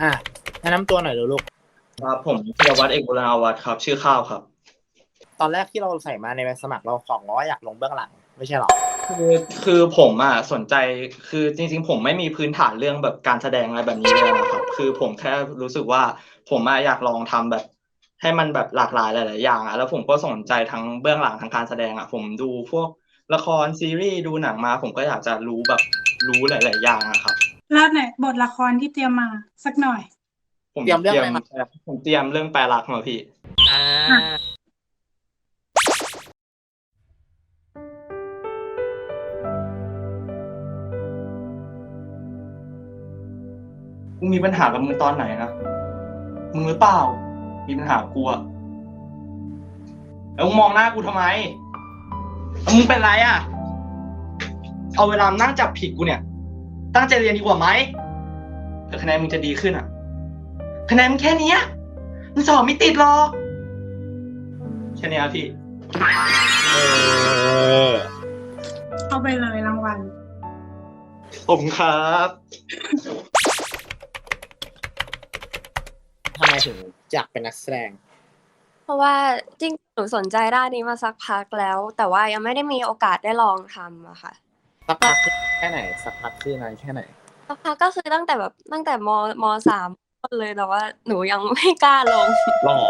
อะแนะนำตัวหน่อยเดี๋ยวลูก ครับผมธีรวัตรเอกบุรณาวัฒน์ครับ ชื่อข้าวครับ ตอนแรกที่เราใส่มาในใบสมัครเราของเราว่าอยากลงเบื้องหลัง ไม่ใช่หรอ คือคือผมอะสนใจคือจริงๆ ผมไม่มีพื้นฐานเรื่องแบบการแสดงอะไรแบบนี้เลยนะครับคือผมแค่รู้สึกว่าผมอะอยากลองทำแบบ ให้มันแบบหลากหลายหลายๆอย่างอะแล้วผมก็สนใจทั้งเบื้องหลังทางการแสดงอะผมดูพวกละครซีรีส์ดูหนังมา ผมก็อยากจะรู้แบบรู้หลาย ๆ อย่างอะครับ แล้วไหนบทละครที่เตรียมมาสักหน่อย ผมเตรียมเรื่องอะไรมา ผมเตรียมเรื่องแปลรักมาพี่ อ่ามึงมีปัญหากับมึงตอนไหนนะ มึงหรือเปล่า มีปัญหากับกูอะแล้วมึงมองหน้ากูทำไมแล้วมึงเป็นไรอะ เอาเวลามานั่งจับผิดกูเนี่ย ตั้งใจเรียนดีกว่าไหมเผื่อคะแนนมึงจะดีขึ้นอะคะแนนมึงแค่เนี้ยมึงสอบไม่ติดหรอกแค่เนี้ยพี่เออเอาไปเลยรางวัลผมครับทำไมถึงอยากเป็นนักแสดง เพราะว่าจริงหนูสนใจด้านนี้มาสักพักแล้ว แต่ว่ายังไม่ได้มีโอกาสได้ลองทำอะค่ะ สักพักแค่ไหน สักพักคือนานแค่ไหน สักพักก็คือตั้งแต่แบบตั้งแต่มมสามเลยแต่ว่าหนูยังไม่กล้าลงหรอ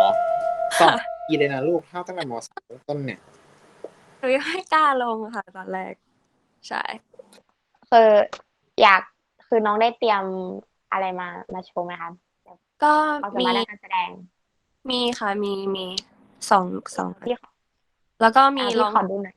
สองปีเลยนะลูกเท่าตั้งแต่มสามต้นเนี่ยหนูยังไม่กล้าลงค่ะตอนแรก ใช่ คืออยากคือน้องได้เตรียมอะไรมามาโชว์ไหมคะก็ความสามีมารถด้านการแสดง มีค่ะมีมีสองสองพี่ขอแล้วก็มีอะลพี่องขอดูหน่อย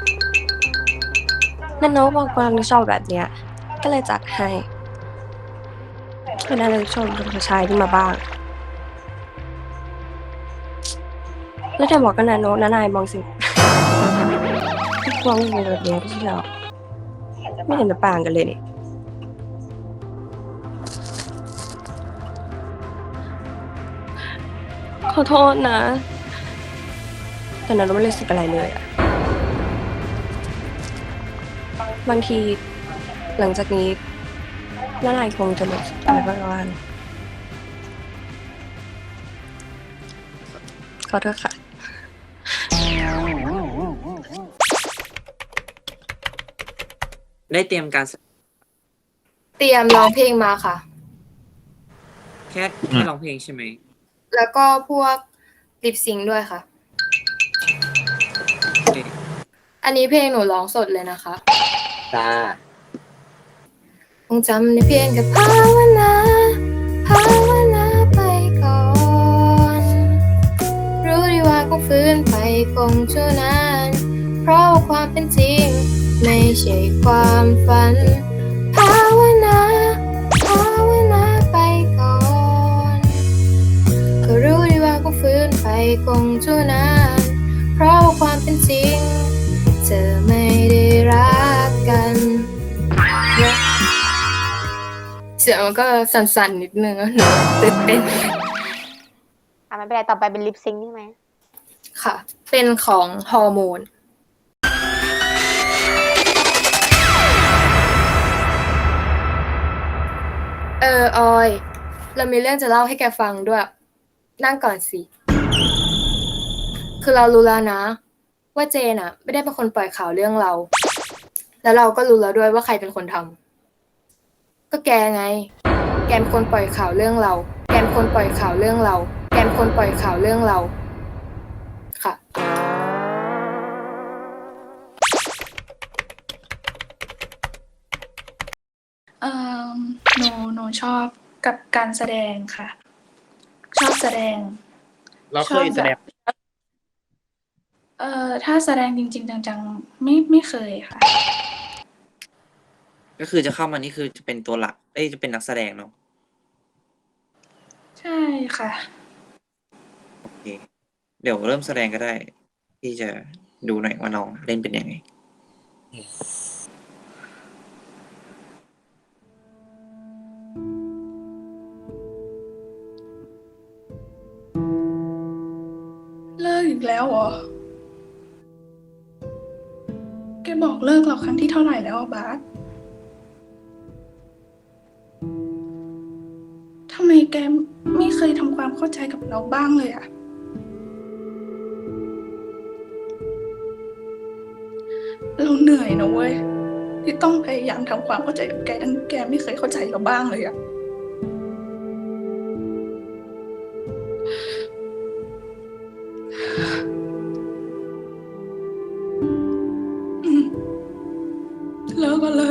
นั่นโน้บอกว่าไม่ชอบแบบเนี้ย ก็เลยจัดให้คือนายเลยชมเป็นผู้ชายขึ้นมาบ้าง แล้วแต่บอกกันนะโน้ตนะนายมองสิมองอย่แบบนี้ไม่ใช่หรอไม่เห็นจะต่างกันเลยนี่ขอโทษนะ แต่นันไม่รู้สึกอะไรเลยอะ บางทีหลังจากนี้น้านายคงจะรู้สึกอะไรบ้างวันขอโทษค่ะ ได้เตรียมการแสเตรียมร้องเพลงมาค่ะ แค่แค่ร้องเพลงใช่ไหม แล้วก็พวกลิปซิงค์ด้วยค่ะ โอเค อันนี้เพลงหนูร้องสดเลยนะคะจ้าคงจำได้เพียงแค่ภาวนาภาวนาไปก่อน รู้ดีว่าคงฟื้นไปคงชั่วนาน เพราะว่าความเป็นจริง ไม่ใช่ความฝัน ภาวนาภาวนาไปก่อน ก็รู้ดีว่าคงฟื้นไปคงชั่วนาน เพราะว่าความเป็นจริงเธอไม่ได้รักกันเสียงมันก็สั่นๆนิดนึงอะหนูตื่นเต้นอะไม่เป็นไรต่อไปเป็นลิปซิงค์ใช่ไหมค่ะ เป็นของฮอร์โมน เออออย เรามีเรื่องจะเล่าให้แกฟังด้วย นั่งก่อนสิ คือเรารู้แล้วนะ ว่าเจนอะไม่ได้เป็นคนปล่อยข่าวเรื่องเรา แล้วเราก็รู้แล้วด้วยว่าใครเป็นคนทำก็แกไง แกเป็นคนปล่อยข่าวเรื่องเรา แกเป็นคนปล่อยข่าวเรื่องเรา แกเป็นคนปล่อยข่าวเรื่องเรา ค่ะ เอ่อหนูหนูชอบกับการแสดงค่ะ ชอบแสดงเราเคยแสดง เอ่อถ้าแสดงจริง ๆ จังๆ ไม่ไม่เคยค่ะ ก็คือจะเข้ามานี่คือจะเป็นตัวหลัก เอ้ยจะเป็นนักแสดงเนาะใช่ค่ะ โอเค เดี๋ยวเริ่มแสดงก็ได้ ที่จะดูหน่อยว่าน้องเล่นเป็นยังไง เลิกอีกแล้วเหรอ บอกเลิกเราครั้งที่เท่าไหร่แล้วบาสทำไมแกไม่เคยทำความเข้าใจกับเราบ้างเลยอะเราเหนื่อยนะเว้ย ที่ต้องพยายามทำความเข้าใจกับแกทั้งแกไม่เคยเข้าใจเราบ้างเลยอะ Kabbalah.